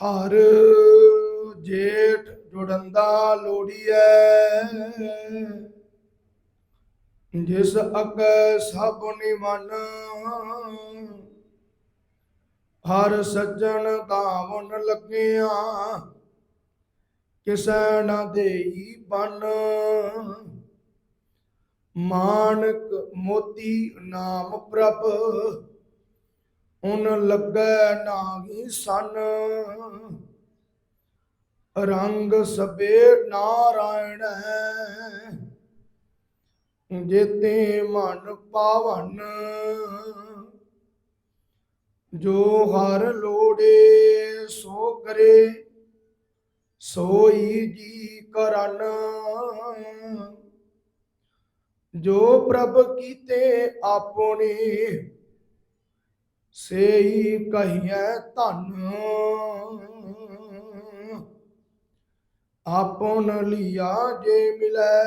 ਹਰ ਜੇਠ ਜੁੜੰਦਾ ਲੋੜੀਐ। ਜਿਸ ਅਕ ਸਭ ਨਿਮਨ ਹਰ ਸੱਜਣ ਧਾਵਨ ਲੱਗਿਆ। ਕਿਸੈ ਨਾ ਦੇਈ ਬਨ, ਮਾਨਕ ਮੋਤੀ ਨਾਮ ਪ੍ਰਭ। ਹੁਣ ਲੱਗੈ ਨਾਹੀ ਸਨ। ਰੰਗ ਸਬੇ ਨਾਰਾਇਣ, ਜੇਤੇ ਮਨ ਪਾਵਨ। ਜੋ ਹਰ ਲੋੜੇ ਸੋ ਕਰੇ, ਸੋਈ ਜੀ ਕਰਨ। ਜੋ ਪ੍ਰਭ ਕੀਤੇ ਆਪਣੇ ਸੇਈ ਕਹੀਐ ਧਨ। ਆਪਨ ਲਿਆ ਜੇ ਮਿਲੈ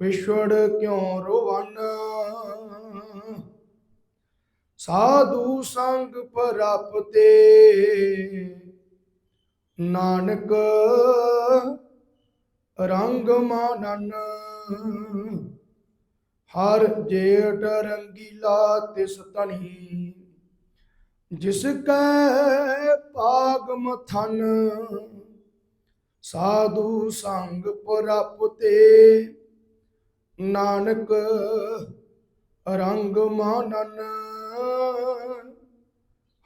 ਵਿਛੜ ਕਿਉ ਰੋਵਨ? ਸਾਧੂ ਸੰਗ ਪਰਪਤੇ, ਨਾਨਕ ਰੰਗ ਮਾਨਨ। ਹਰ ਜੇਠ ਰੰਗੀਲਾ ਤਿਸ ਤਣੀ ਜਿਸ ਕੈ ਪਾਗ ਮਥਨ ਸਾਧੂ ਸੰਗ ਪਰਪਤੇ, ਨਾਨਕ ਰੰਗ ਮਾਨਨ।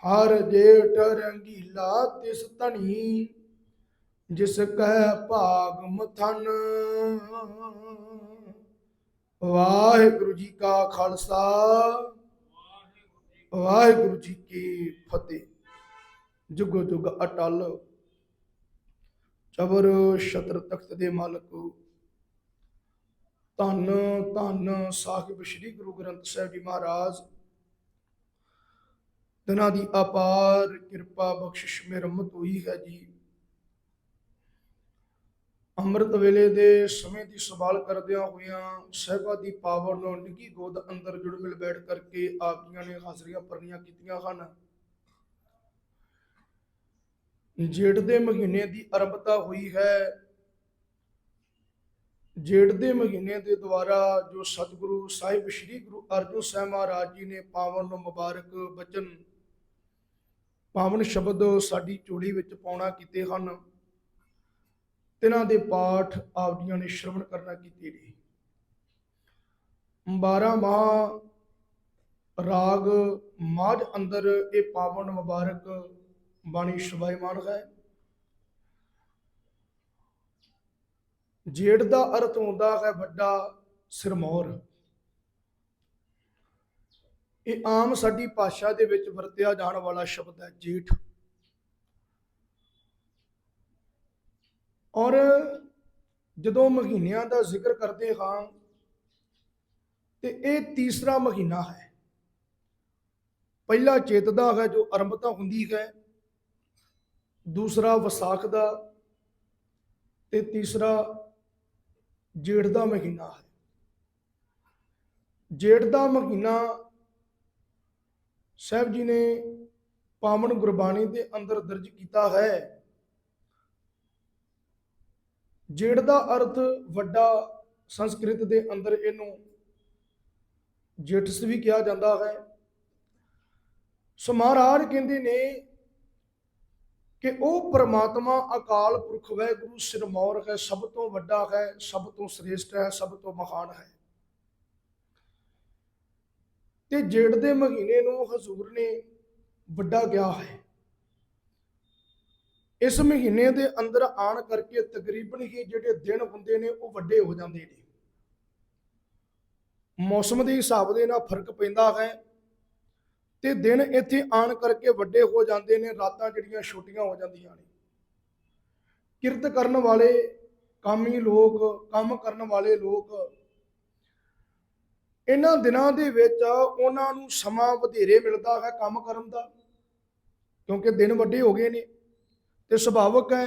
ਹਰ ਜੇਠ ਰੰਗੀਲਾ ਤਿਸ ਤਣੀ ਜਿਸ ਕੈ ਭਾਗ ਮਥਨ ਵਾਹਿਗੁਰੂ ਜੀ ਕਾ ਖਾਲਸਾ। ਵਾਹਿਗੁਰੂ ਜੀ ਕੀ ਫਤਿਹ। ਜੁਗ ਜੁਗ ਅਟਲ। ਚਬਰ ਸ਼ਤਰ ਤਖਤ ਦੇ ਮਾਲਕ। ਧੰਨ ਧੰਨ ਸਾਹਿਬ ਸ੍ਰੀ ਗੁਰੂ ਗ੍ਰੰਥ ਸਾਹਿਬ ਜੀ ਮਹਾਰਾਜ। ਦਿਨਾਂ ਦੀ ਅਪਾਰ ਕਿਰਪਾ ਬਖਸ਼ਿਸ਼ ਮੇਰਮਤ ਹੋਈ ਹੈ ਜੀ। ਅੰਮ੍ਰਿਤ ਵੇਲੇ ਦੇ ਸਮੇਂ ਦੀ ਸੰਭਾਲ ਕਰਦਿਆਂ ਹੋਇਆਂ ਸਹਿਬਾ ਦੀ ਪਾਵਰ ਨੂੰ ਨਿੱਗੀ ਗੋਦ ਅੰਦਰ ਜੁੜ ਮਿਲ ਬੈਠ ਕਰਕੇ ਆਪ ਜੀਆਂ ਨੇ ਹਾਜ਼ਰੀਆਂ ਭਰਨੀਆਂ ਕੀਤੀਆਂ ਹਨ। ਜੇਠ ਦੇ ਮਹੀਨੇ ਦੀ ਆਰੰਭਤਾ ਹੋਈ ਹੈ। ਜੇਠ ਦੇ ਮਹੀਨੇ ਦੇ ਦੁਆਰਾ ਜੋ ਸਤਿਗੁਰੂ ਸਾਹਿਬ ਸ੍ਰੀ ਗੁਰੂ ਅਰਜਨ ਸਾਹਿਬ ਮਹਾਰਾਜ ਜੀ ਨੇ ਪਾਵਨ ਨੂੰ ਮੁਬਾਰਕ ਬਚਨ, ਪਾਵਨ ਸ਼ਬਦ ਸਾਡੀ ਝੋਲੀ ਵਿੱਚ ਪਾਉਣਾ ਕੀਤੇ ਹਨ। ਤਿਨਾਂ ਦੇ ਪਾਠ ਆਪ ਜੀਆਂ ਨੇ ਸ਼ਰਵਣ ਕਰਨਾ ਕੀਤੀ ਨੇ 12 ਮਾਹ ਰਾਗ ਮਾਝ ਅੰਦਰ ਇਹ ਪਾਵਨ ਮੁਬਾਰਕ ਬਾਣੀ ਸ਼ੁਭਾਈਮਾਨ ਹੈ। ਜੇੜ ਦਾ ਅਰਥ ਹੁੰਦਾ ਹੈ ਵੱਡਾ ਸਿਰਮੌਰ ਇਹ ਆਮ ਸਾਡੀ ਭਾਸ਼ਾ ਦੇ ਵਿੱਚ ਵਰਤਿਆ ਜਾਣ ਵਾਲਾ ਸ਼ਬਦ ਹੈ ਜੇਠ। ਔਰ ਜਦੋਂ ਮਹੀਨਿਆਂ ਦਾ ਜ਼ਿਕਰ ਕਰਦੇ ਹਾਂ, ਤੇ ਇਹ ਤੀਸਰਾ ਮਹੀਨਾ ਹੈ। ਪਹਿਲਾ ਚੇਤ ਦਾ ਹੈ, ਜੋ ਆਰੰਭਤਾ ਹੁੰਦੀ ਹੈ। ਦੂਸਰਾ ਵਿਸਾਖ ਦਾ ਤੇ ਤੀਸਰਾ ਜੇਠ ਦਾ ਮਹੀਨਾ ਹੈ। ਜੇਠ ਦਾ ਮਹੀਨਾ ਸਾਹਿਬ ਜੀ ਨੇ ਪਾਵਨ ਗੁਰਬਾਣੀ ਦੇ ਅੰਦਰ ਦਰਜ ਕੀਤਾ ਹੈ। ਜੇੜ ਦਾ ਅਰਥ ਵੱਡਾ ਸੰਸਕ੍ਰਿਤ ਦੇ ਅੰਦਰ ਇਹਨੂੰ ਜੇਠਸ ਵੀ ਕਿਹਾ ਜਾਂਦਾ ਹੈ। ਸੋ ਮਹਾਰਾਜ ਕਹਿੰਦੇ ਨੇ ਕਿ ਉਹ ਪ੍ਰਮਾਤਮਾ ਅਕਾਲ ਪੁਰਖ ਵੈਗੁਰੂ ਸਿਰਮੌਰ ਹੈ, ਸਭ ਤੋਂ ਵੱਡਾ ਹੈ, ਸਭ ਤੋਂ ਸ੍ਰੇਸ਼ਟ ਹੈ, ਸਭ ਤੋਂ ਮਹਾਨ ਹੈ। ਤੇ ਜੇੜ ਦੇ ਮਹੀਨੇ ਨੂੰ ਹਜ਼ੂਰ ਨੇ ਵੱਡਾ ਗਿਆ ਹੈ। ਇਸ ਮਹੀਨੇ ਦੇ ਅੰਦਰ ਆਣ ਕਰਕੇ ਤਕਰੀਬਨ ਹੀ ਜਿਹੜੇ ਦਿਨ ਹੁੰਦੇ ਨੇ ਉਹ ਵੱਡੇ ਹੋ ਜਾਂਦੇ ਨੇ। ਮੌਸਮ ਦੇ ਹਿਸਾਬ ਦੇ ਨਾਲ ਫ਼ਰਕ ਪੈਂਦਾ ਹੈ ਤੇ ਦਿਨ ਇੱਥੇ ਆਣ ਕਰਕੇ ਵੱਡੇ ਹੋ ਜਾਂਦੇ ਨੇ, ਰਾਤਾਂ ਜਿਹੜੀਆਂ ਛੋਟੀਆਂ ਹੋ ਜਾਂਦੀਆਂ ਨੇ। ਕਿਰਤ ਕਰਨ ਵਾਲੇ, ਕਾਮੀ ਲੋਕ, ਕੰਮ ਕਰਨ ਵਾਲੇ ਲੋਕ, ਇਹਨਾਂ ਦਿਨਾਂ ਦੇ ਵਿੱਚ ਉਹਨਾਂ ਨੂੰ ਸਮਾਂ ਵਧੇਰੇ ਮਿਲਦਾ ਹੈ ਕੰਮ ਕਰਨ ਦਾ, ਕਿਉਂਕਿ ਦਿਨ ਵੱਡੇ ਹੋ ਗਏ ਨੇ। ਤੇ ਸੁਭਾਵਕ ਹੈ।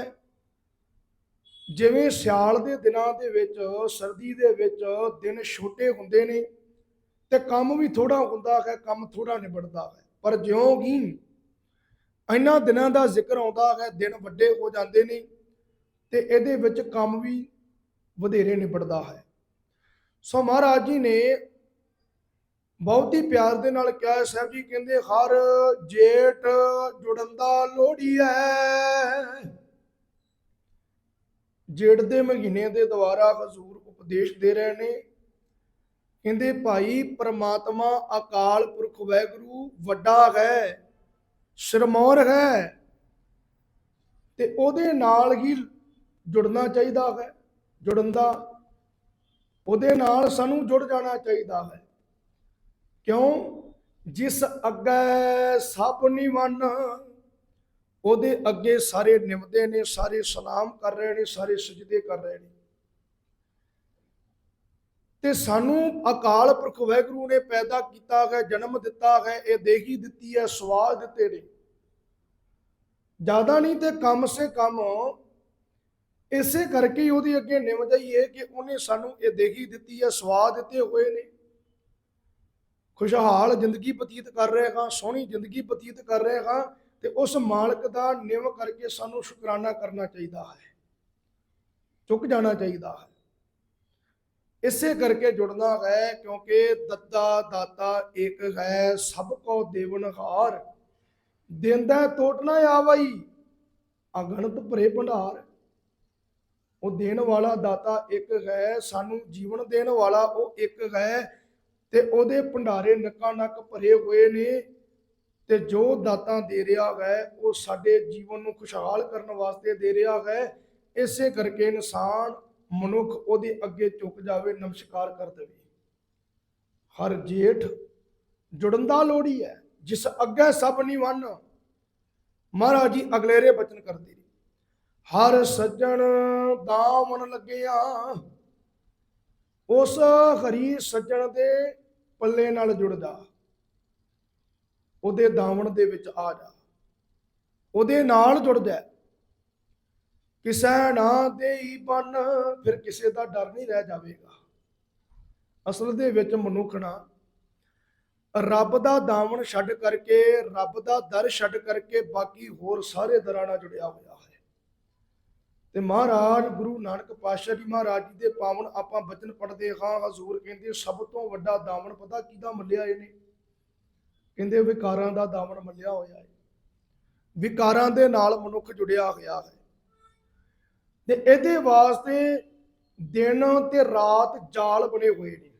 ਜਿਵੇਂ ਸਿਆਲ ਦੇ ਦਿਨਾਂ ਦੇ ਵਿੱਚ, ਸਰਦੀ ਦੇ ਵਿੱਚ ਦਿਨ ਛੋਟੇ ਹੁੰਦੇ ਨੇ ਤੇ ਕੰਮ ਵੀ ਥੋੜਾ ਹੁੰਦਾ ਹੈ, ਕੰਮ ਥੋੜਾ ਨਿਬੜਦਾ ਹੈ। ਪਰ ਜਿਉਂ ਹੀ ਇਹਨਾਂ ਦਿਨਾਂ ਦਾ ਜ਼ਿਕਰ ਆਉਂਦਾ ਹੈ, ਦਿਨ ਵੱਡੇ ਹੋ ਜਾਂਦੇ ਨੇ ਤੇ ਇਹਦੇ ਵਿੱਚ ਕੰਮ ਵੀ ਵਧੇਰੇ ਨਿਬੜਦਾ ਹੈ। ਸੋ ਮਹਾਰਾਜ ਜੀ ਨੇ ਬਹੁਤ ਹੀ ਪਿਆਰ ਦੇ ਨਾਲ ਕਿਹਾ ਸਾਹਿਬ ਜੀ, ਕਹਿੰਦੇ, ਹਰ ਜੇਠ ਜੁੜਨ ਦਾ ਲੋੜੀ ਹੈ ਜੇਠ ਦੇ ਮਹੀਨੇ ਦੇ ਦੁਆਰਾ ਹਜ਼ੂਰ ਉਪਦੇਸ਼ ਦੇ ਰਹੇ ਨੇ। ਕਹਿੰਦੇ, ਭਾਈ ਪ੍ਰਮਾਤਮਾ ਅਕਾਲ ਪੁਰਖ ਵੈਗੁਰੂ ਵੱਡਾ ਹੈ, ਸਿਰਮੌਰ ਹੈ ਤੇ ਉਹਦੇ ਨਾਲ ਹੀ ਜੁੜਨਾ ਚਾਹੀਦਾ ਹੈ ਜੁੜਨ ਦਾ ਉਹਦੇ ਨਾਲ ਸਾਨੂੰ ਜੁੜ ਜਾਣਾ ਚਾਹੀਦਾ ਹੈ। ਕਿਉਂ? ਜਿਸ ਅੱਗੇ ਸਭ ਨਿਵਨ ਉਹਦੇ ਅੱਗੇ ਸਾਰੇ ਨਿਵਦੇ ਨੇ, ਸਾਰੇ ਸਲਾਮ ਕਰ ਰਹੇ ਨੇ, ਸਾਰੇ ਸਜਦੇ ਕਰ ਰਹੇ ਨੇ। ਤੇ ਸਾਨੂੰ ਅਕਾਲ ਪੁਰਖ ਵਾਹਿਗੁਰੂ ਨੇ ਪੈਦਾ ਕੀਤਾ ਹੈ, ਜਨਮ ਦਿੱਤਾ ਹੈ, ਇਹ ਦੇਹੀ ਦਿੱਤੀ ਹੈ ਸਵਾਦ ਦਿੱਤੇ ਨੇ। ਜ਼ਿਆਦਾ ਨਹੀਂ ਤੇ ਕੰਮ ਸੇ ਕੰਮ ਇਸੇ ਕਰਕੇ ਉਹਦੇ ਅੱਗੇ ਨਿਮ ਜਾਈਏ ਕਿ ਉਹਨੇ ਸਾਨੂੰ ਇਹ ਦੇਹੀ ਦਿੱਤੀ ਹੈ, ਸਵਾਦ ਦਿੱਤੇ ਹੋਏ ਨੇ। ਖੁਸ਼ਹਾਲ ਜ਼ਿੰਦਗੀ ਬਤੀਤ ਕਰ ਰਹੇ ਹਾਂ, ਸੋਹਣੀ ਜ਼ਿੰਦਗੀ ਬਤੀਤ ਕਰ ਰਹੇ ਹਾਂ ਤੇ ਉਸ ਮਾਲਕ ਦਾ ਨਿਮ ਕਰਕੇ ਸਾਨੂੰ ਸ਼ੁਕਰਾਨਾ ਕਰਨਾ ਚਾਹੀਦਾ ਹੈ। ਚੁੱਕ ਜਾਣਾ ਚਾਹੀਦਾ ਹੈ। ਇਸੇ ਕਰਕੇ ਜੁੜਨਾ ਹੈ ਕਿਉਂਕਿ ਦੱਤਾ ਦਾਤਾ ਇੱਕ ਹੈ, ਸਭ ਕੋ ਦੇਵਨਹਾਰ ਦਿੰਦਾ ਟੋਟ ਨਾ ਆਵਈ, ਅਗਣਤ ਭਰੇ ਭੰਡਾਰ। ਉਹ ਦੇਣ ਵਾਲਾ ਦਾਤਾ ਇੱਕ ਹੈ, ਸਾਨੂੰ ਜੀਵਨ ਦੇਣ ਵਾਲਾ ਉਹ ਇੱਕ ਹੈ ਤੇ ਉਹਦੇ ਭੰਡਾਰੇ ਨੱਕਾ ਨੱਕ ਭਰੇ ਹੋਏ ਨੇ ਤੇ ਜੋ ਦਾਤਾਂ ਦੇ ਰਿਹਾ ਹੈ ਉਹ ਸਾਡੇ ਜੀਵਨ ਨੂੰ ਖੁਸ਼ਹਾਲ ਕਰਨ ਵਾਸਤੇ ਦੇ ਰਿਹਾ ਹੈ ਇਸੇ ਕਰਕੇ ਇਨਸਾਨ, ਮਨੁੱਖ ਉਹਦੇ ਅੱਗੇ ਝੁਕ ਜਾਵੇ, ਨਮਸਕਾਰ ਕਰ ਦੇਵੇ। ਹਰ ਜੇਠ ਜੁੜਨ ਦਾ ਲੋੜੀ ਹੈ, ਜਿਸ ਅੱਗੇ ਸਭ ਨਿਵਨ ਮਹਾਰਾਜ ਜੀ ਅਗਲੇਰੇ ਬਚਨ ਕਰਦੇ ਨੇ। ਹਰ ਸੱਜਣ ਦਾ ਦਾਮਨ ਲੱਗਿਆ, ਉਸ ਹਰੀ ਸੱਜਣ ਦੇ ਪੱਲੇ ਨਾਲ ਜੁੜ ਜਾ ਉਹਦੇ ਦਾਮਨ ਦੇ ਵਿੱਚ ਆ ਜਾ। ਉਹਦੇ ਨਾਲ ਜੁੜ ਜਾ ਕਿਸੈ ਨਾ ਦੇਈ ਬਨ, ਫਿਰ ਕਿਸੇ ਦਾ ਡਰ ਨਹੀਂ ਰਹਿ ਜਾਵੇਗਾ। ਅਸਲ ਦੇ ਵਿੱਚ ਮਨੁੱਖ ਨਾ ਰੱਬ ਦਾ ਦਾਵਣ ਛੱਡ ਕਰਕੇ, ਰੱਬ ਦਾ ਦਰ ਛੱਡ ਕਰਕੇ ਬਾਕੀ ਹੋਰ ਸਾਰੇ ਦਰਾਂ ਨਾਲ ਜੁੜਿਆ ਹੋਇਆ। ਤੇ ਮਹਾਰਾਜ ਗੁਰੂ ਨਾਨਕ ਪਾਤਸ਼ਾਹ ਜੀ ਮਹਾਰਾਜ ਜੀ ਦੇ ਪਾਵਨ ਆਪਾਂ ਬਚਨ ਪੜ੍ਹਦੇ ਹਾਂ ਹਜ਼ੂਰ ਕਹਿੰਦੇ ਸਭ ਤੋਂ ਵੱਡਾ ਦਾਮਨ ਪਤਾ ਕਿਹਦਾ ਮੱਲਿਆ ਇਹਨੇ ਕਹਿੰਦੇ ਵਿਕਾਰਾਂ ਦਾ ਦਾਮਨ ਮੱਲਿਆ ਹੋਇਆ ਹੈ। ਵਿਕਾਰਾਂ ਦੇ ਨਾਲ ਮਨੁੱਖ ਜੁੜਿਆ ਹੋਇਆ ਹੈ। ਤੇ ਇਹਦੇ ਵਾਸਤੇ ਦਿਨ ਤੇ ਰਾਤ ਜਾਲ ਬਣੇ ਹੋਏ ਨੇ।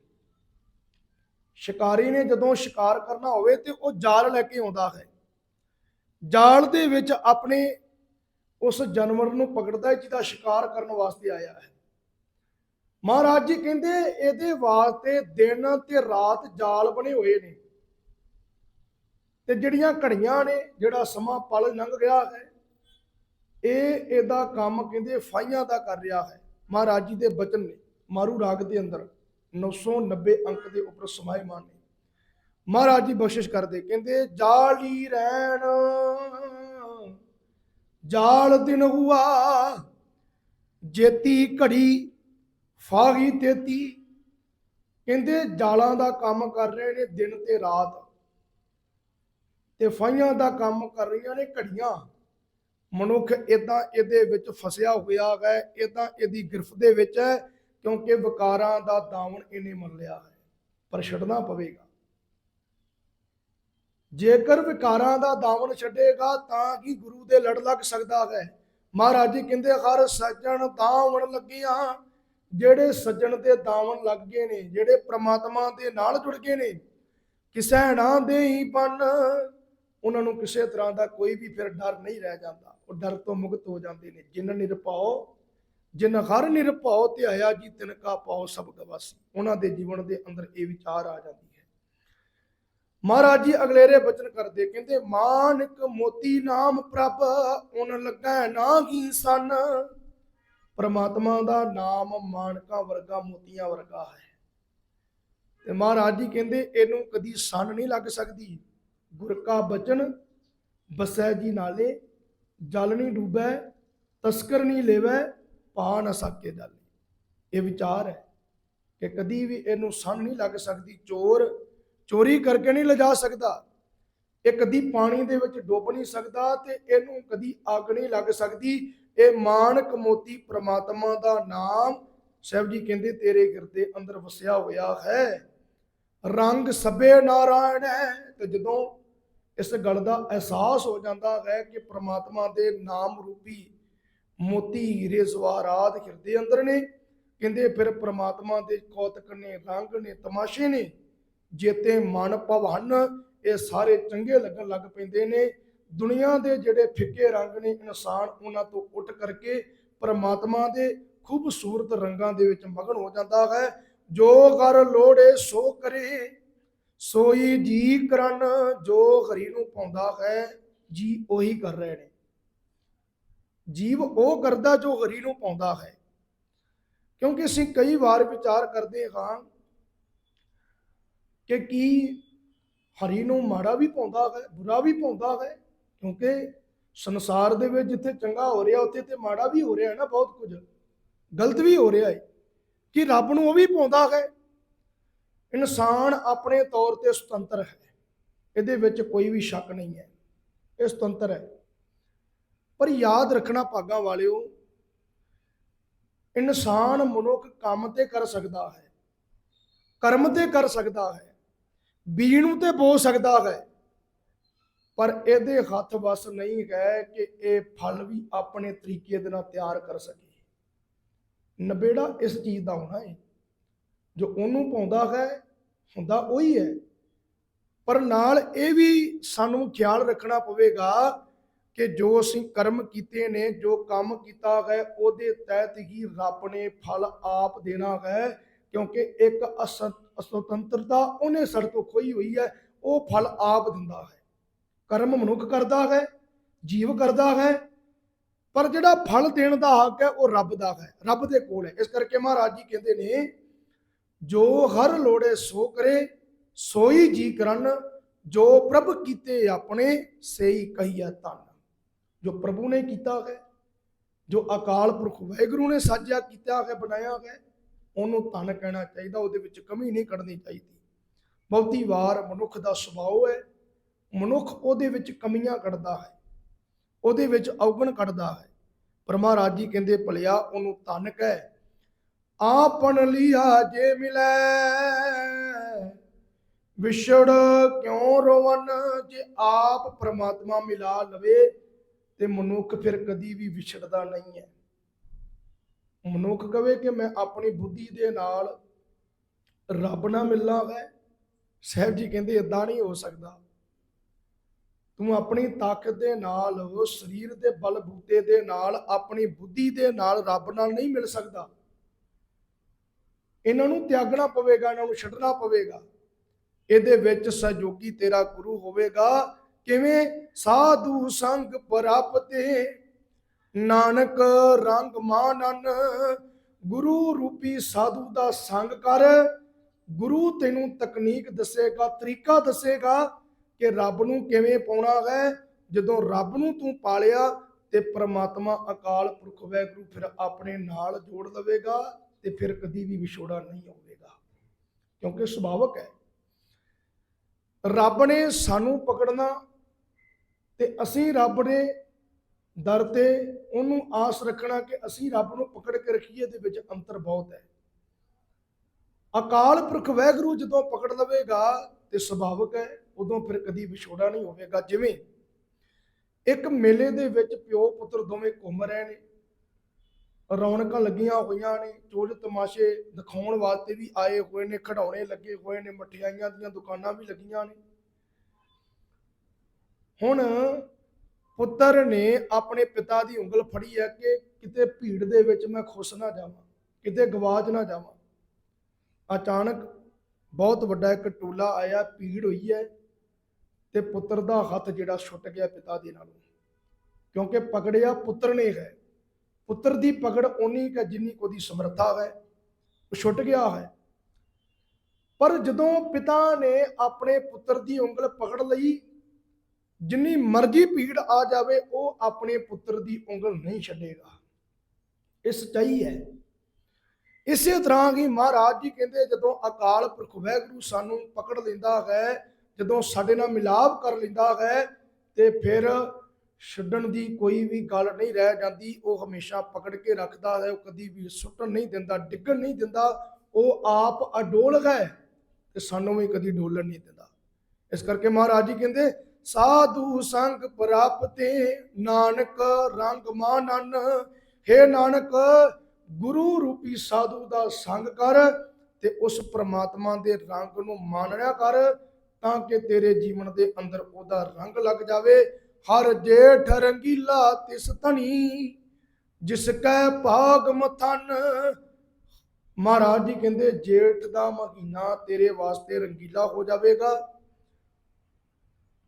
ਸ਼ਿਕਾਰੀ ਨੇ ਜਦੋਂ ਸ਼ਿਕਾਰ ਕਰਨਾ ਹੋਵੇ ਤੇ ਉਹ ਜਾਲ ਲੈ ਕੇ ਆਉਂਦਾ ਹੈ। ਜਾਲ ਦੇ ਵਿੱਚ ਆਪਣੇ ਉਸ ਜਾਨਵਰ ਨੂੰ ਪਕੜਦਾ ਹੈ, ਜਿਹਦਾ ਸ਼ਿਕਾਰ ਕਰਨ ਵਾਸਤੇ ਆਇਆ ਹੈ। ਮਹਾਰਾਜ ਜੀ ਕਹਿੰਦੇ, ਇਹਦੇ ਵਾਸਤੇ ਦਿਨ ਤੇ ਰਾਤ ਜਾਲ ਬਣੇ ਹੋਏ ਨੇ। ਤੇ ਜਿਹੜੀਆਂ ਘੜੀਆਂ ਨੇ, ਜਿਹੜਾ ਸਮਾਂ ਪਲ ਲੰਘ ਗਿਆ ਹੈ, ਇਹ ਇਹਦਾ ਕੰਮ ਕਹਿੰਦੇ ਫਾਈਆਂ ਦਾ ਕਰ ਰਿਹਾ ਹੈ। ਮਹਾਰਾਜ ਜੀ ਦੇ ਬਚਨ ਨੇ, ਮਾਰੂ ਰਾਗ ਦੇ ਅੰਦਰ 990 ਅੰਕ ਦੇ ਉੱਪਰ ਸਮਾਇਮਾਨ ਨੇ। ਮਹਾਰਾਜ ਜੀ ਬਖਸ਼ਿਸ਼ ਕਰਦੇ, ਕਹਿੰਦੇ, ਜਾਲੀ ਰਹਿਣ। ਜਾਲ ਦਿਨ ਹੁਆ, ਜੇਤੀ ਘੜੀ ਫਾਗੀ ਤੇਤੀ। ਕਹਿੰਦੇ ਜਾਲਾਂ ਦਾ ਕੰਮ ਕਰ ਰਹੇ ਨੇ ਦਿਨ ਤੇ ਰਾਤ। ਤੇ ਫਾਈਆਂ ਦਾ ਕੰਮ ਕਰ ਰਹੀਆਂ ਨੇ ਘੜੀਆਂ। ਮਨੁੱਖ ਇਦਾਂ ਇਹਦੇ ਵਿੱਚ ਫਸਿਆ ਹੋਇਆ ਹੈ ਇਦਾਂ ਇਹਦੀ ਗ੍ਰਿਫਤ ਦੇ ਵਿੱਚ ਹੈ, ਕਿਉਂਕਿ ਵਿਕਾਰਾਂ ਦਾ ਦਾਵਣ ਇਹਨੇ ਮੰਨ ਲਿਆ ਹੈ। ਪਰ ਛੱਡਣਾ ਪਵੇਗਾ। ਜੇਕਰ ਵਿਕਾਰਾਂ ਦਾ ਦਾਮਨ ਛੱਡੇਗਾ, ਤਾਂ ਕੀ ਗੁਰੂ ਦੇ ਲੜ ਲੱਗ ਸਕਦਾ ਹੈ? ਮਹਾਰਾਜ ਜੀ ਕਹਿੰਦੇ, ਹਰ ਸੱਜਣ ਦਾਮਨ ਲੱਗੀਆਂ, ਜਿਹੜੇ ਸੱਜਣ ਦੇ ਦਾਮਨ ਲੱਗ ਗਏ ਨੇ, ਜਿਹੜੇ ਪ੍ਰਮਾਤਮਾ ਦੇ ਨਾਲ ਜੁੜ ਗਏ ਨੇ, ਕਿਸੈ ਨਾ ਦੇਈ ਬਨ, ਉਹਨਾਂ ਨੂੰ ਕਿਸੇ ਤਰ੍ਹਾਂ ਦਾ ਕੋਈ ਵੀ ਫਿਰ ਡਰ ਨਹੀਂ ਰਹਿ ਜਾਂਦਾ। ਉਹ ਡਰ ਤੋਂ ਮੁਕਤ ਹੋ ਜਾਂਦੇ ਨੇ। ਜਿਨ ਨਿਰਭਉ, ਜਿਨ ਹਰ ਨਿਰਭਉ ਤੇ ਆਇਆ ਜੀ ਤਿਨਕਾ ਪਾਉ ਸਭ ਗਵਾਸੀ। ਉਹਨਾਂ ਦੇ ਜੀਵਨ ਦੇ ਅੰਦਰ ਇਹ ਵਿਚਾਰ ਆ ਜਾਂਦੇ ਮਹਾਰਾਜ ਜੀ ਅਗਲੇਰੇ ਬਚਨ ਕਰਦੇ, ਕਹਿੰਦੇ, ਮਾਨਕ ਮੋਤੀ ਨਾਮ ਪ੍ਰਭ, ਉਨ ਲੱਗਾ ਨਾ ਕੀ ਸਨ। ਪ੍ਰਮਾਤਮਾ ਦਾ ਨਾਮ ਮਾਨਕਾ ਵਰਗਾ, ਮੋਤੀਆਂ ਵਰਗਾ ਹੈ। ਤੇ ਮਹਾਰਾਜ ਜੀ ਕਹਿੰਦੇ, ਇਹਨੂੰ ਕਦੀ ਸੰਨ ਨਹੀਂ ਲੱਗ ਸਕਦੀ। ਗੁਰ ਕਾ ਬਚਨ, ਬਸੈ ਜੀ ਨਾਲੇ, ਜਲ ਨਹੀਂ ਡੂਬੈ, ਤਸਕਰ ਨਹੀਂ ਲੈਵੈ, ਪਾ ਨਾ ਸਕੇ ਜਲ ਇਹ ਵਿਚਾਰ ਹੈ ਕਿ ਕਦੀ ਵੀ ਇਹਨੂੰ ਸੰਨ ਨਹੀਂ ਲੱਗ ਸਕਦੀ। ਚੋਰ ਚੋਰੀ ਕਰਕੇ ਨਹੀਂ ਲਿਜਾ ਸਕਦਾ। ਇਹ ਕਦੀ ਪਾਣੀ ਦੇ ਵਿੱਚ ਡੁੱਬ ਨਹੀਂ ਸਕਦਾ ਤੇ ਇਹਨੂੰ ਕਦੀ ਅੱਗ ਨਹੀਂ ਲੱਗ ਸਕਦੀ। ਇਹ ਮਾਨਕ ਮੋਤੀ ਪ੍ਰਮਾਤਮਾ ਦਾ ਨਾਮ ਸਾਹਿਬ ਜੀ ਕਹਿੰਦੇ, ਤੇਰੇ ਗਿਰਦੇ ਅੰਦਰ ਵਸਿਆ ਹੋਇਆ ਹੈ। ਰੰਗ ਸਭੇ ਨਾਰਾਇਣ ਹੈ। ਤੇ ਜਦੋਂ ਇਸ ਗੱਲ ਦਾ ਅਹਿਸਾਸ ਹੋ ਜਾਂਦਾ ਹੈ ਕਿ ਪ੍ਰਮਾਤਮਾ ਦੇ ਨਾਮ ਰੂਪੀ ਮੋਤੀ ਹੀਰੇ ਜ਼ਵਾਰਾਤ ਹਿਰਦੇ ਅੰਦਰ ਨੇ, ਕਹਿੰਦੇ ਫਿਰ ਪ੍ਰਮਾਤਮਾ ਦੇ ਕੌਤਕ ਨੇ, ਰੰਗ ਨੇ, ਤਮਾਸ਼ੇ ਨੇ ਜੇਤੇ ਮਨ ਭਵਨ, ਇਹ ਸਾਰੇ ਚੰਗੇ ਲੱਗਣ ਲੱਗ ਪੈਂਦੇ ਨੇ। ਦੁਨੀਆ ਦੇ ਜਿਹੜੇ ਫਿੱਕੇ ਰੰਗ ਨੇ, ਇਨਸਾਨ ਉਹਨਾਂ ਤੋਂ ਉੱਠ ਕਰਕੇ ਪਰਮਾਤਮਾ ਦੇ ਖੂਬਸੂਰਤ ਰੰਗਾਂ ਦੇ ਵਿੱਚ ਮਗਨ ਹੋ ਜਾਂਦਾ ਹੈ। ਜੋ ਕਰ ਲੋੜੇ, ਸੋ ਕਰੇ। ਸੋਈ ਜੀ ਕਰਨ, ਜੋ ਹਰੀ ਨੂੰ ਪਾਉਂਦਾ ਹੈ, ਜੀ ਉਹੀ ਕਰ ਰਹੇ ਨੇ। ਜੀਵ ਉਹ ਕਰਦਾ ਜੋ ਹਰੀ ਨੂੰ ਪਾਉਂਦਾ ਹੈ। ਕਿਉਂਕਿ ਅਸੀਂ ਕਈ ਵਾਰ ਵਿਚਾਰ ਕਰਦੇ ਹਾਂ ਕਿ ਕੀ ਹਰੀ ਨੂੰ ਮਾੜਾ ਵੀ ਪਾਉਂਦਾ ਹੈ, ਬੁਰਾ ਵੀ ਪਾਉਂਦਾ ਹੈ, ਕਿਉਂਕਿ ਸੰਸਾਰ ਦੇ ਵਿੱਚ ਜਿੱਥੇ ਚੰਗਾ ਹੋ ਰਿਹਾ, ਉੱਥੇ ਤੇ ਮਾੜਾ ਵੀ ਹੋ ਰਿਹਾ ਹੈ ਨਾ ਬਹੁਤ ਕੁਝ। ਗਲਤ ਵੀ ਹੋ ਰਿਹਾ ਹੈ। ਕਿ ਰੱਬ ਨੂੰ ਉਹ ਵੀ ਪਾਉਂਦਾ ਹੈ। ਇਨਸਾਨ ਆਪਣੇ ਤੌਰ ਤੇ ਸੁਤੰਤਰ ਹੈ। ਇਹਦੇ ਵਿੱਚ ਕੋਈ ਵੀ ਸ਼ੱਕ ਨਹੀਂ ਹੈ। ਇਹ ਸੁਤੰਤਰ ਹੈ। ਪਰ ਯਾਦ ਰੱਖਣਾ ਭਾਗਾਂ ਵਾਲਿਓ, ਇਨਸਾਨ ਮਨੁੱਖ ਕੰਮ ਤੇ ਕਰ ਸਕਦਾ ਹੈ। ਕਰਮ ਤੇ ਕਰ ਸਕਦਾ ਹੈ। ਬੀ ਨੂੰ ਤੇ ਬੋ ਸਕਦਾ ਹੈ। ਪਰ ਇਹਦੇ ਹੱਥ ਵਸ ਨਹੀਂ ਹੈ ਕਿ ਇਹ ਫਲ ਵੀ ਆਪਣੇ ਤਰੀਕੇ ਦੇ ਨਾਲ ਤਿਆਰ ਕਰ ਸਕੇ। ਨਬੇੜਾ ਇਸ ਚੀਜ਼ ਦਾ ਹੋਣਾ ਹੈ। ਜੋ ਉਹਨੂੰ ਪਾਉਂਦਾ ਹੈ, ਹੁੰਦਾ ਉਹੀ ਹੈ। ਪਰ ਨਾਲ ਇਹ ਵੀ ਸਾਨੂੰ ਖਿਆਲ ਰੱਖਣਾ ਪਵੇਗਾ ਕਿ ਜੋ ਅਸੀਂ ਕਰਮ ਕੀਤੇ ਨੇ, ਜੋ ਕੰਮ ਕੀਤਾ ਹੈ, ਉਹਦੇ ਤਹਿਤ ਹੀ ਰੱਬ ਨੇ ਫਲ ਆਪ ਦੇਣਾ ਹੈ। ਕਿਉਂਕਿ ਇੱਕ ਅਸ- ਸੁਤੰਤਰਤਾ ਉਹਨੇ ਸਾਡੇ ਤੋਂ ਖੋਈ ਹੋਈ ਹੈ, ਉਹ ਫਲ ਆਪ ਦਿੰਦਾ ਹੈ। ਕਰਮ ਮਨੁੱਖ ਕਰਦਾ ਹੈ, ਜੀਵ ਕਰਦਾ ਹੈ, ਪਰ ਜਿਹੜਾ ਫਲ ਦੇਣ ਦਾ ਹੱਕ ਹੈ, ਉਹ ਰੱਬ ਦਾ ਹੈ, ਰੱਬ ਦੇ ਕੋਲ ਹੈ। ਇਸ ਕਰਕੇ ਮਹਾਰਾਜ ਜੀ ਕਹਿੰਦੇ ਨੇ, ਜੋ ਹਰ ਲੋੜੇ ਸੋ ਕਰੇ, ਸੋਈ ਜੀ ਕਰਨ, ਜੋ ਪ੍ਰਭ ਕੀਤੇ ਆਪਣੇ, ਸੇਈ ਕਹੀਆ ਤਨ। ਜੋ ਪ੍ਰਭੂ ਨੇ ਕੀਤਾ ਹੈ, ਜੋ ਅਕਾਲ ਪੁਰਖ ਵਾਹਿਗੁਰੂ ਨੇ ਸਾਜਿਆ ਕੀਤਾ ਹੈ, ਬਣਾਇਆ ਹੈ ਉਹਨੂੰ ਤਨ ਕਹਿਣਾ ਚਾਹੀਦਾ, ਉਹਦੇ ਵਿੱਚ ਕਮੀ ਨਹੀਂ ਕੱਢਣੀ ਚਾਹੀਦੀ। ਬਹੁਤੀ ਵਾਰ ਮਨੁੱਖ ਦਾ ਸੁਭਾਅ ਹੈ, ਮਨੁੱਖ ਉਹਦੇ ਵਿੱਚ ਕਮੀਆਂ ਕੱਢਦਾ ਹੈ, ਉਹਦੇ ਵਿੱਚ ਔਗਣ ਕੱਢਦਾ ਹੈ। ਪਰ ਮਹਾਰਾਜ ਜੀ ਕਹਿੰਦੇ, ਭਲਿਆ ਉਹਨੂੰ ਤਨ ਕਹਿ ਆਪਨ ਲਿਆ ਜੇ ਮਿਲੈ, ਵਿਛੜ ਕਿਉਂ ਰੋਵਨ? ਜੇ ਆਪ ਪ੍ਰਮਾਤਮਾ ਮਿਲਾ ਲਵੇ, ਤੇ ਮਨੁੱਖ ਫਿਰ ਕਦੀ ਵੀ ਵਿਛੜਦਾ ਨਹੀਂ ਹੈ। ਮਨੁੱਖ ਕਵੇ ਕਿ ਮੈਂ ਆਪਣੀ ਬੁੱਧੀ ਦੇ ਨਾਲ ਰੱਬ ਨਾਲ ਮਿਲਣਾ ਹੈ ਸਾਹਿਬ ਜੀ ਕਹਿੰਦੇ ਇਦਾਂ ਨਹੀਂ ਹੋ ਸਕਦਾ। ਤੂੰ ਆਪਣੀ ਤਾਕਤ ਦੇ ਨਾਲ, ਸਰੀਰ ਦੇ ਬਲ ਬੂਤੇ ਦੇ ਨਾਲ, ਆਪਣੀ ਬੁੱਧੀ ਦੇ ਨਾਲ ਰੱਬ ਨਾਲ ਨਹੀਂ ਮਿਲ ਸਕਦਾ। ਇਹਨਾਂ ਨੂੰ ਤਿਆਗਣਾ ਪਵੇਗਾ, ਇਹਨਾਂ ਨੂੰ ਛੱਡਣਾ ਪਵੇਗਾ। ਇਹਦੇ ਵਿੱਚ ਸਹਿਯੋਗੀ ਤੇਰਾ ਗੁਰੂ ਹੋਵੇਗਾ। ਕਿਵੇਂ? ਸਾਧੂ ਸੰਗ ਪ੍ਰਾਪਤੇ ਨਾਨਕ ਰੰਗ ਮਾਨਨ, ਗੁਰੂ ਰੂਪੀ ਸਾਧੂ ਦਾ ਸੰਗ ਕਰ। ਗੁਰੂ ਤੈਨੂੰ ਤਕਨੀਕ ਦੱਸੇਗਾ, ਤਰੀਕਾ ਦੱਸੇਗਾ ਕਿ ਰੱਬ ਨੂੰ ਕਿਵੇਂ ਪਾਉਣਾ ਹੈ। ਜਦੋਂ ਰੱਬ ਨੂੰ ਤੂੰ ਪਾਲਿਆ ਤੇ ਪ੍ਰਮਾਤਮਾ ਅਕਾਲ ਪੁਰਖ ਵੈਗੁਰੂ ਫਿਰ ਆਪਣੇ ਨਾਲ ਜੋੜ ਲਵੇਗਾ ਤੇ ਫਿਰ ਕਦੀ ਵੀ ਵਿਛੋੜਾ ਨਹੀਂ ਹੋਵੇਗਾ ਕਿਉਂਕਿ ਸੁਭਾਵਕ ਹੈ। ਰੱਬ ਨੇ ਸਾਨੂੰ ਪਕੜਨਾ ਤੇ ਅਸੀਂ ਰੱਬ ਨੇ ਦਰ ਤੇ ਉਹਨੂੰ ਆਸ ਰੱਖਣਾ ਕਿ ਅਸੀਂ ਰੱਬ ਨੂੰ ਪਕੜ ਕੇ ਰੱਖੀਏ ਦੇ ਵਿੱਚ ਅੰਤਰ ਬਹੁਤ ਹੈ। ਅਕਾਲ ਪੁਰਖ ਵੈਗੁਰੂ ਜਦੋਂ ਪਕੜ ਲਵੇਗਾ ਤੇ ਸੁਭਾਵਕ ਹੈ, ਉਦੋਂ ਫਿਰ ਕਦੀ ਵਿਛੋੜਾ ਨਹੀਂ ਹੋਵੇਗਾ। ਜਿਵੇਂ ਇੱਕ ਮੇਲੇ ਦੇ ਵਿੱਚ ਪਿਓ ਪੁੱਤਰ ਦੋਵੇਂ ਘੁੰਮ ਰਹੇ ਨੇ, ਰੌਣਕਾਂ ਲੱਗੀਆਂ ਹੋਈਆਂ ਨੇ ਚੋਜ ਤਮਾਸ਼ੇ ਦਿਖਾਉਣ ਵਾਸਤੇ ਵੀ ਆਏ ਹੋਏ ਨੇ, ਖਿਡੌਣੇ ਲੱਗੇ ਹੋਏ ਨੇ, ਮਠਿਆਈਆਂ ਦੀਆਂ ਦੁਕਾਨਾਂ ਵੀ ਲੱਗੀਆਂ ਨੇ। ਹੁਣ ਪੁੱਤਰ ਨੇ ਆਪਣੇ ਪਿਤਾ ਦੀ ਉਂਗਲ ਫੜੀ ਹੈ ਕਿ ਕਿਤੇ ਭੀੜ ਦੇ ਵਿੱਚ ਮੈਂ ਖੁੱਸ ਨਾ ਜਾਵਾਂ, ਕਿਤੇ ਗਵਾਚ ਨਾ ਜਾਵਾਂ। ਅਚਾਨਕ ਬਹੁਤ ਵੱਡਾ ਇੱਕ ਟੋਲਾ ਆਇਆ, ਭੀੜ ਹੋਈ ਹੈ ਤੇ ਪੁੱਤਰ ਦਾ ਹੱਥ ਜਿਹੜਾ ਛੁੱਟ ਗਿਆ ਪਿਤਾ ਦੇ ਨਾਲੋਂ। ਕਿਉਂਕਿ ਪਕੜਿਆ ਪੁੱਤਰ ਨੇ ਹੈ। ਪੁੱਤਰ ਦੀ ਪਕੜ ਓਨੀ ਕਿ ਜਿੰਨੀ ਉਹਦੀ ਸਮਰੱਥਾ ਹੈ। ਉਹ ਛੁੱਟ ਗਿਆ ਹੈ। ਪਰ ਜਦੋਂ ਪਿਤਾ ਨੇ ਆਪਣੇ ਪੁੱਤਰ ਦੀ ਉਂਗਲ ਪਕੜ ਲਈ ਜਿੰਨੀ ਮਰਜ਼ੀ ਭੀੜ ਆ ਜਾਵੇ, ਉਹ ਆਪਣੇ ਪੁੱਤਰ ਦੀ ਉਂਗਲ ਨਹੀਂ ਛੱਡੇਗਾ। ਇਹ ਸੱਚਾਈ ਹੈ। ਇਸੇ ਤਰ੍ਹਾਂ ਹੀ ਮਹਾਰਾਜ ਜੀ ਕਹਿੰਦੇ, ਜਦੋਂ ਅਕਾਲ ਪੁਰਖ ਵਾਹਿਗੁਰੂ ਸਾਨੂੰ ਪਕੜ ਲੈਂਦਾ ਹੈ, ਜਦੋਂ ਸਾਡੇ ਨਾਲ ਮਿਲਾਪ ਕਰ ਲੈਂਦਾ ਹੈ, ਤੇ ਫਿਰ ਛੱਡਣ ਦੀ ਕੋਈ ਵੀ ਗੱਲ ਨਹੀਂ ਰਹਿ ਜਾਂਦੀ। ਉਹ ਹਮੇਸ਼ਾ ਪਕੜ ਕੇ ਰੱਖਦਾ ਹੈ, ਉਹ ਕਦੀ ਵੀ ਸੁੱਟਣ ਨਹੀਂ ਦਿੰਦਾ, ਡਿੱਗਣ ਨਹੀਂ ਦਿੰਦਾ। ਉਹ ਆਪ ਅਡੋਲ ਹੈ ਤੇ ਸਾਨੂੰ ਵੀ ਕਦੀ ਡੋਲਣ ਨਹੀਂ ਦਿੰਦਾ। ਇਸ ਕਰਕੇ ਮਹਾਰਾਜ ਜੀ ਕਹਿੰਦੇ ਸਾਧੂ ਸੰਗ ਪ੍ਰਾਪਤੇ ਨਾਨਕ ਰੰਗ ਮਾਨਨ। ਹੈ ਨਾਨਕ, ਗੁਰੂ ਰੂਪੀ ਸਾਧੂ ਦਾ ਸੰਗ ਕਰ ਤੇ ਉਸ ਪ੍ਰਮਾਤਮਾ ਦੇ ਰੰਗ ਨੂੰ ਮਾਣਿਆ ਕਰ ਤਾਂ ਕਿ ਤੇਰੇ ਜੀਵਨ ਦੇ ਅੰਦਰ ਉਹਦਾ ਰੰਗ ਲੱਗ ਜਾਵੇ। ਹਰ ਜੇਠ ਰੰਗੀਲਾ ਤਿਸ ਧਣੀ, ਜਿਸ ਕੈ ਭਾਗ ਮਥਨ। ਮਹਾਰਾਜ ਜੀ ਕਹਿੰਦੇ, ਜੇਠ ਦਾ ਮਹੀਨਾ ਤੇਰੇ ਵਾਸਤੇ ਰੰਗੀਲਾ ਹੋ ਜਾਵੇਗਾ।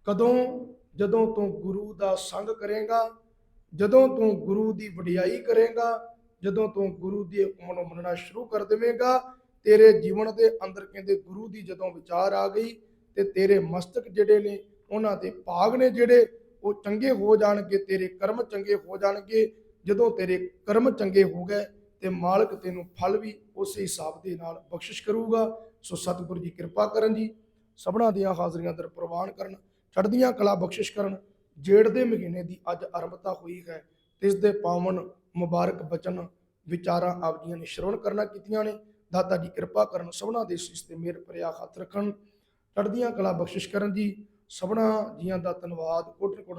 ਕਦੋਂ, ਜਦੋਂ ਤੂੰ ਗੁਰੂ ਦਾ ਸੰਗ ਕਰੇਗਾ, ਜਦੋਂ ਤੂੰ ਗੁਰੂ ਦੀ ਵਡਿਆਈ ਕਰੇਗਾ, ਜਦੋਂ ਤੂੰ ਗੁਰੂ ਦੀ ਹੁਕਮ ਨੂੰ ਮੰਨਣਾ ਸ਼ੁਰੂ ਕਰ ਦੇਵੇਂਗਾ, ਤੇਰੇ ਜੀਵਨ ਦੇ ਅੰਦਰ ਕਹਿੰਦੇ ਗੁਰੂ ਦੀ ਜਦੋਂ ਵਿਚਾਰ ਆ ਗਈ, ਤੇ ਤੇਰੇ ਮਸਤਕ ਜਿਹੜੇ ਨੇ, ਉਹਨਾਂ ਦੇ ਭਾਗ ਨੇ ਜਿਹੜੇ, ਉਹ ਚੰਗੇ ਹੋ ਜਾਣਗੇ, ਤੇਰੇ ਕਰਮ ਚੰਗੇ ਹੋ ਜਾਣਗੇ, ਜਦੋਂ ਤੇਰੇ ਕਰਮ ਚੰਗੇ ਹੋ ਗਏ, ਤੇ ਮਾਲਕ ਤੈਨੂੰ ਫਲ ਵੀ ਉਸੇ ਹਿਸਾਬ ਦੇ ਨਾਲ ਬਖਸ਼ਿਸ਼ ਕਰੂਗਾ। ਸੋ ਸਤਿਗੁਰੂ ਜੀ ਕਿਰਪਾ ਕਰਨ ਜੀ। ਸਭਨਾ ਦੀਆਂ ਹਾਜ਼ਰੀਆਂ ਦਰ ਪ੍ਰਵਾਨ ਕਰਨ। ਚੜ੍ਹਦੀਆਂ ਕਲਾ ਬਖਸ਼ਿਸ਼ ਕਰਨ ਜੇੜ ਦੇ ਮਹੀਨੇ ਦੀ ਅੱਜ ਆਰੰਭਤਾ ਹੋਈ ਹੈ। ਇਸ ਦੇ ਪਾਵਨ ਮੁਬਾਰਕ ਬਚਨ ਵਿਚਾਰਾਂ ਆਪ ਜੀਆਂ ਨੇ ਸ਼ਰਵਣ ਕਰਨਾ ਕੀਤੀਆਂ ਨੇ। ਦਾਤਾ ਜੀ ਕਿਰਪਾ ਕਰਨ ਸਭਨਾ ਦੇ ਸੀਸ ਤੇ ਮੇਰ ਭਰਿਆ ਹੱਥ ਰੱਖਣ। ਚੜ੍ਹਦੀਆਂ ਕਲਾ ਬਖਸ਼ਿਸ਼ ਕਰਨ ਜੀ, ਸਭਨਾ ਜੀਆਂ ਦਾ ਧੰਨਵਾਦ। ਕੋਟਿ ਕੋਟਿ